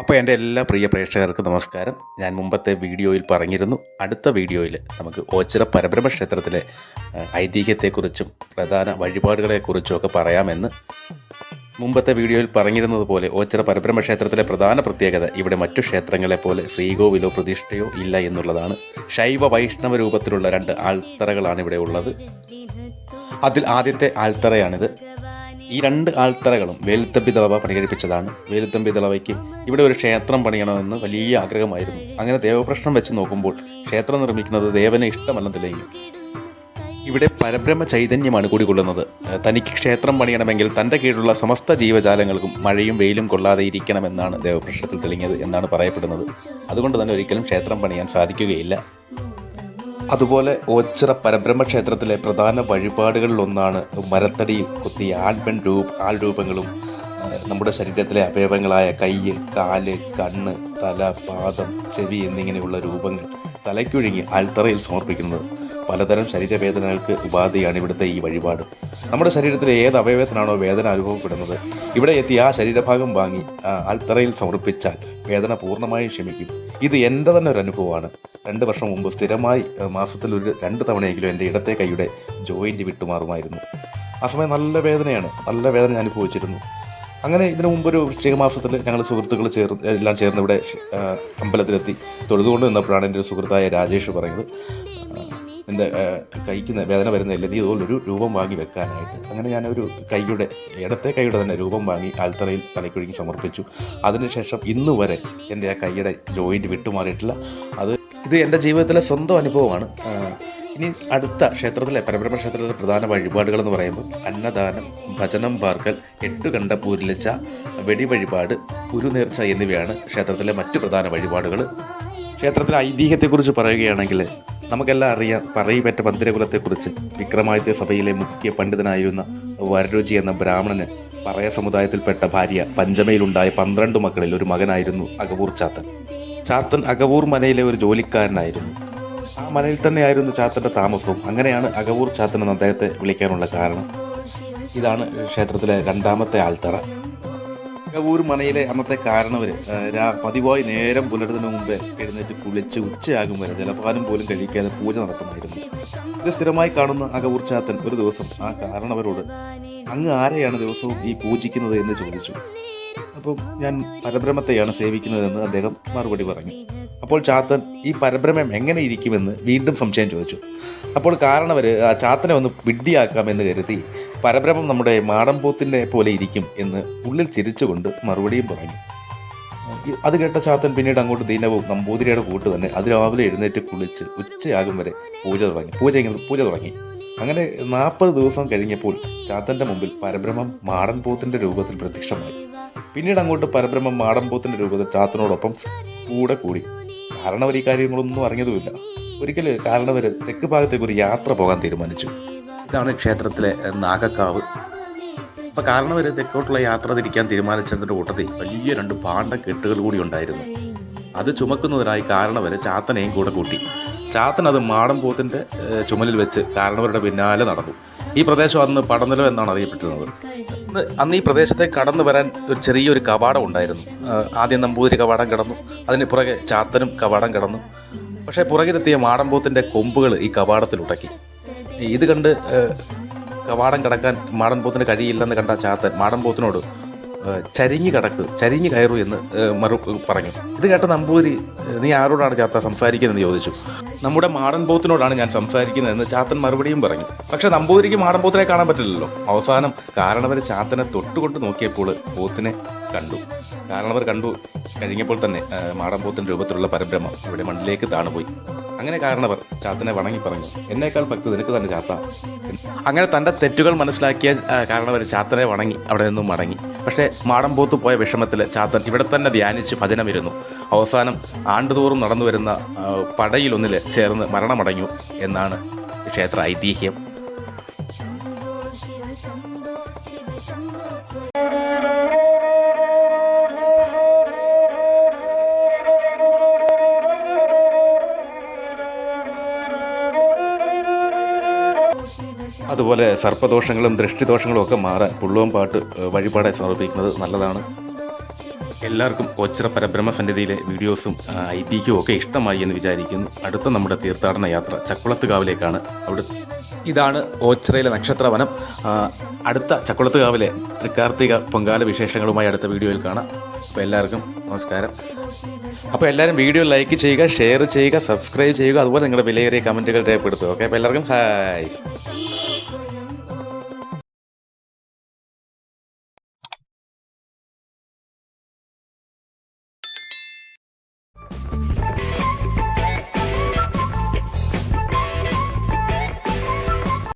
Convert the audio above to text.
അപ്പോൾ എന്റെ എല്ലാ പ്രിയ പ്രേക്ഷകർക്കും നമസ്കാരം. ഞാൻ മുമ്പത്തെ വീഡിയോയിൽ പറഞ്ഞിരുന്നു അടുത്ത വീഡിയോയിൽ നമുക്ക് ഓച്ചിറ പരബ്രഹ്മ ക്ഷേത്രത്തിലെ ഐതിഹ്യത്തെക്കുറിച്ചും പ്രധാന വഴിപാടുകളെക്കുറിച്ചും ഒക്കെ പറയാമെന്ന് മുമ്പത്തെ വീഡിയോയിൽ പറഞ്ഞിരുന്നത് പോലെ ഓച്ചിറ പരബ്രഹ്മ ക്ഷേത്രത്തിലെ പ്രധാന പ്രത്യേകത ഇവിടെ മറ്റു ക്ഷേത്രങ്ങളെ പോലെ ശ്രീകോവിലോ പ്രതിഷ്ഠയോ ഇല്ല എന്നുള്ളതാണ്. ശൈവ വൈഷ്ണവ രൂപത്തിലുള്ള രണ്ട് ആൾത്തറകളാണ് ഇവിടെ ഉള്ളത്. അതിൽ ആദ്യത്തെ ആൾത്തറയാണിത് ഈ രണ്ട് ആൾത്തറകളും വേലുത്തമ്പി ദളവ പണികഴിപ്പിച്ചതാണ് വേലുത്തമ്പി ദളവയ്ക്ക് ഇവിടെ ഒരു ക്ഷേത്രം പണിയണമെന്ന് വലിയ ആഗ്രഹമായിരുന്നു. അങ്ങനെ ദേവപ്രശ്നം വെച്ച് നോക്കുമ്പോൾ ക്ഷേത്രം നിർമ്മിക്കുന്നത് ദേവന് ഇഷ്ടമല്ലെന്നില്ലെങ്കിൽ ഇവിടെ പരബ്രഹ്മ ചൈതന്യമാണ് കുടികൊള്ളുന്നത്. ഏഹ് തനിക്ക് ക്ഷേത്രം പണിയണമെങ്കിൽ തന്റെ കീഴിലുള്ള സമസ്ത ജീവജാലങ്ങൾക്കും മഴയും വെയിലും കൊള്ളാതെ ഇരിക്കണമെന്നാണ് ദേവപ്രശ്നത്തിൽ തെളിഞ്ഞത് എന്നാണ് പറയപ്പെടുന്നത്. അതുകൊണ്ട് തന്നെ ഒരിക്കലും ക്ഷേത്രം പണിയാൻ സാധിക്കുകയില്ല. അതുപോലെ ഓച്ചിറ പരബ്രഹ്മ ക്ഷേത്രത്തിലെ പ്രധാന വഴിപാടുകളിലൊന്നാണ് മരത്തടിയിൽ കുത്തിയ ആൺപെൺ രൂപ ആൾ രൂപങ്ങളും നമ്മുടെ ശരീരത്തിലെ അവയവങ്ങളായ കൈ കാൽ കണ്ണ് തല പാദം ചെവി എന്നിങ്ങനെയുള്ള രൂപങ്ങൾ തലയ്ക്കൊഴുങ്ങി ആൽത്തറയിൽ സമർപ്പിക്കുന്നത്. പലതരം ശരീരവേദനകൾക്ക് ഉപാധിയാണ് ഇവിടുത്തെ ഈ വഴിപാട്. നമ്മുടെ ശരീരത്തിലെ ഏത് അവയവത്തിനാണോ വേദന അനുഭവപ്പെടുന്നത് ഇവിടെ എത്തി ആ ശരീരഭാഗം വാങ്ങി അൽത്തറയിൽ സമർപ്പിച്ചാൽ വേദന പൂർണമായും ക്ഷമിക്കും. ഇത് എന്റെ തന്നെ ഒരു അനുഭവമാണ്. രണ്ട് വർഷം മുമ്പ് സ്ഥിരമായി മാസത്തിൽ ഒരു രണ്ട് തവണയെങ്കിലും എന്റെ ഇടത്തെ കൈയുടെ ജോയിന്റ് വിട്ടുമാറുമായിരുന്നു. ആ സമയം നല്ല വേദനയാണ്. നല്ല വേദന ഞാൻ അനുഭവിച്ചിരുന്നു. അങ്ങനെ ഇതിനു മുമ്പൊരു വൃശ്ചിക മാസത്തിൽ ഞങ്ങൾ സുഹൃത്തുക്കൾ ചേർന്ന് എല്ലാം ചേർന്ന് ഇവിടെ അമ്പലത്തിലെത്തി. തൊഴുതുകൊണ്ട് നിന്നപ്പോഴാണ് എന്റെ ഒരു സുഹൃത്തായ രാജേഷ് പറയുന്നത്. എന്റെ കൈക്ക് വേദന വരുന്നില്ല നീ ഇതുപോലൊരു രൂപം വാങ്ങി വെക്കാനായിട്ട്. അങ്ങനെ ഞാനൊരു കൈയുടെ ഇടത്തെ കൈയുടെ തന്നെ രൂപം വാങ്ങി ആൽത്തറയിൽ തലയ്ക്കൊഴുകി സമർപ്പിച്ചു. അതിനുശേഷം ഇന്ന് വരെ എന്റെ ആ കൈയുടെ ജോയിന്റ് വിട്ടുമാറിയിട്ടില്ല. അത് ഇത് എന്റെ ജീവിതത്തിലെ സ്വന്തം അനുഭവമാണ്. ഇനി അടുത്ത ക്ഷേത്രത്തിലെ പരബ്രഹ്മ ക്ഷേത്രത്തിലെ പ്രധാന വഴിപാടുകൾ എന്ന് പറയുമ്പോൾ അന്നദാനം ഭജനം പാർക്കൽ എട്ടുകണ്ട പൂരിലിച്ച വെടിവഴിപാട് ഉരുനേർച്ച എന്നിവയാണ് ക്ഷേത്രത്തിലെ മറ്റു പ്രധാന വഴിപാടുകൾ. ക്ഷേത്രത്തിലെ ഐതിഹ്യത്തെക്കുറിച്ച് പറയുകയാണെങ്കിൽ നമുക്കെല്ലാം അറിയാം പറയിപ്പറ്റ പന്തിരകുലത്തെക്കുറിച്ച് വിക്രമാദിത്യ സഭയിലെ മുഖ്യ പണ്ഡിതനായിരുന്ന വരരുചി എന്ന ബ്രാഹ്മണന് പറയ സമുദായത്തിൽപ്പെട്ട ഭാര്യ പഞ്ചമയിലുണ്ടായ പന്ത്രണ്ട് മക്കളിൽ ഒരു മകനായിരുന്നു അകവൂർ ചാത്തൻ. ചാത്തൻ അകവൂർ മനയിലെ ഒരു ജോലിക്കാരനായിരുന്നു. ആ മനയിൽ തന്നെയായിരുന്നു ചാത്തന്റെ താമസവും. അങ്ങനെയാണ് അകവൂർ ചാത്തൻ എന്ന് അദ്ദേഹത്തെ വിളിക്കാനുള്ള കാരണം. ഇതാണ് ക്ഷേത്രത്തിലെ രണ്ടാമത്തെ ആൾത്തറ. അകവൂർ മനയിലെ അന്നത്തെ കാരണവർ പതിവായി നേരം പുലരുന്നതിന് മുമ്പേ എഴുന്നേറ്റ് കുളിച്ച് ഉച്ചയാകും വരെ ജലപാനം പോലും കഴിക്കാതെ പൂജ നടത്തുമായിരുന്നു. ഇത് സ്ഥിരമായി കാണുന്ന അകവൂർ ചാത്തൻ ഒരു ദിവസം ആ കാരണവരോട് അങ്ങ് ആരെയാണ് ദിവസവും ഈ പൂജിക്കുന്നത്? എന്ന് ചോദിച്ചു. അപ്പം ഞാൻ പരബ്രഹ്മത്തെയാണ് സേവിക്കുന്നതെന്ന് അദ്ദേഹം മറുപടി പറഞ്ഞു. അപ്പോൾ ചാത്തൻ ഈ പരബ്രഹ്മം എങ്ങനെ ഇരിക്കുമെന്ന് വീണ്ടും സംശയം ചോദിച്ചു. അപ്പോൾ കാരണവർ ആ ചാത്തനെ ഒന്ന് വിഡ്ഢിയാക്കാമെന്ന് കരുതി പരബ്രഹ്മം നമ്മുടെ മാടമ്പൂത്തിന്റെ പോലെ ഇരിക്കും എന്ന് ഉള്ളിൽ ചിരിച്ചുകൊണ്ട് മറുപടിയും പറഞ്ഞു. അത് കേട്ട ചാത്തൻ പിന്നീട് അങ്ങോട്ട് ദീനവും നമ്പൂതിരിയുടെ കൂട്ട് തന്നെ അതിരാവിലെ എഴുന്നേറ്റ് കുളിച്ച് ഉച്ചയാകും വരെ പൂജ തുടങ്ങി. പൂജ പൂജ തുടങ്ങി. അങ്ങനെ നാൽപ്പത് ദിവസം കഴിഞ്ഞപ്പോൾ ചാത്തന്റെ മുമ്പിൽ പരബ്രഹ്മം മാടൻ പോത്തിന്റെ രൂപത്തിൽ പ്രത്യക്ഷമായി. പിന്നീട് അങ്ങോട്ട് പരബ്രഹ്മം മാടമ്പൂത്തിന്റെ പോത്തിന്റെ രൂപത്തിൽ ചാത്തനോടൊപ്പം കൂടെ കൂടി. കാരണവർ ഈ കാര്യങ്ങളൊന്നും അറിഞ്ഞതുമില്ല. ഒരിക്കൽ കാരണവർ തെക്ക് ഭാഗത്തേക്ക് ഒരു യാത്ര പോകാൻ തീരുമാനിച്ചു. ഇതാണ് ക്ഷേത്രത്തിലെ നാഗക്കാവ്. അപ്പോൾ കാരണവർ തെക്കോട്ടുള്ള യാത്ര തിരിക്കാൻ തീരുമാനിച്ചതിന്റെ കൂട്ടത്തിൽ വലിയ രണ്ട് പാണ്ട കെട്ടുകൾ കൂടി ഉണ്ടായിരുന്നു. അത് ചുമക്കുന്നതിനായി കാരണവർ ചാത്തനെയും കൂടെ കൂട്ടി. ചാത്തൻ അത് മാടംപോത്തിന്റെ ചുമലിൽ വെച്ച് കാരണവരുടെ പിന്നാലെ നടന്നു. ഈ പ്രദേശം അന്ന് പടനിലം എന്നാണ് അറിയപ്പെട്ടിരുന്നത്. അന്ന് അന്ന് ഈ പ്രദേശത്തെ കടന്നു വരാൻ ഒരു ചെറിയൊരു കവാടം ഉണ്ടായിരുന്നു. ആദ്യം നമ്പൂതിരി കവാടം കിടന്നു അതിന് പുറകെ ചാത്തനും കവാടം കിടന്നു. പക്ഷേ പുറകിലെത്തിയ മാടമ്പോത്തിന്റെ കൊമ്പുകൾ ഈ കവാടത്തിൽ ഉടക്കി. ഇത് കണ്ട് കവാടം കടക്കാൻ മാടൻപോത്തിന് കഴിയില്ലെന്ന് കണ്ട ചാത്തൻ മാടൻപോത്തിനോട് ഏഹ്, ചരിഞ്ഞ് കിടക്ക് ചരിഞ്ഞു കയറൂ എന്ന് മറു പറഞ്ഞു. ഇത് കേട്ട നമ്പൂതിരി നീ ആരോടാണ് ചാത്ത സംസാരിക്കുന്നതെന്ന് ചോദിച്ചു. നമ്മുടെ മാടൻ മാടൻപോത്തിനോടാണ് ഞാൻ സംസാരിക്കുന്നതെന്ന് ചാത്തൻ മറുപടിയും പറഞ്ഞു. പക്ഷെ നമ്പൂതിരിക്ക് മാടൻപോത്തിനെ കാണാൻ പറ്റില്ലല്ലോ. അവസാനം കാരണവർ ചാത്തനെ തൊട്ടുകൊണ്ട് നോക്കിയപ്പോൾ പോത്തിനെ കണ്ടു. കാരണവർ കണ്ടു കഴിഞ്ഞപ്പോൾ തന്നെ മാടൻ മാടൻപോത്തിന്റെ രൂപത്തിലുള്ള പരബ്രഹ്മം ഇവിടെ മണ്ണിലേക്ക് താണുപോയി. അങ്ങനെ കാരണവർ ചാത്തനെ വണങ്ങി പറഞ്ഞു. എന്നേക്കാൾ ഭക്തി നിനക്ക് തന്നെ ചാത്ത. അങ്ങനെ തന്റെ തെറ്റുകൾ മനസ്സിലാക്കിയ കാരണവർ ചാത്തനെ വണങ്ങി അവിടെ നിന്നും മടങ്ങി. പക്ഷേ മാടമ്പോത്ത് പോയ വിഷമത്തിൽ ചാത്തൻ ഇവിടെ തന്നെ ധ്യാനിച്ച് ഭജനമിരുന്നു. അവസാനം ആണ്ടുതോറും നടന്നു വരുന്ന പടയിലൊന്നിൽ ചേർന്ന് മരണമടഞ്ഞു എന്നാണ് ക്ഷേത്ര ഐതിഹ്യം. അതുപോലെ സർപ്പദോഷങ്ങളും ദൃഷ്ടിദോഷങ്ങളും ഒക്കെ മാറാൻ പുള്ളുവൻ പാട്ട് വഴിപാടായി സമർപ്പിക്കുന്നത് നല്ലതാണ്. എല്ലാവർക്കും ഒച്ചിറ പരബ്രഹ്മ സന്നിധിയിലെ വീഡിയോസും ഐതിഹ്യവും ഒക്കെ ഇഷ്ടമായി എന്ന് വിചാരിക്കുന്നു. അടുത്ത നമ്മുടെ തീർത്ഥാടന യാത്ര ചക്കുളത്തുകാവിലേക്കാണ്. അവിടെ ഇതാണ് ഓച്ചിറയിലെ നക്ഷത്രവനം. അടുത്ത ചക്കുളത്തുകാവിലെ തൃക്കാർത്തിക പൊങ്കാല വിശേഷങ്ങളുമായി അടുത്ത വീഡിയോയിൽ കാണാം. അപ്പോൾ എല്ലാവർക്കും നമസ്കാരം. അപ്പോൾ എല്ലാവരും വീഡിയോ ലൈക്ക് ചെയ്യുക ഷെയർ ചെയ്യുക സബ്സ്ക്രൈബ് ചെയ്യുക അതുപോലെ നിങ്ങളുടെ വിലയേറിയ കമന്റുകൾ രേഖപ്പെടുത്തുക. ഓക്കെ അപ്പോൾ എല്ലാവർക്കും ഹായ്.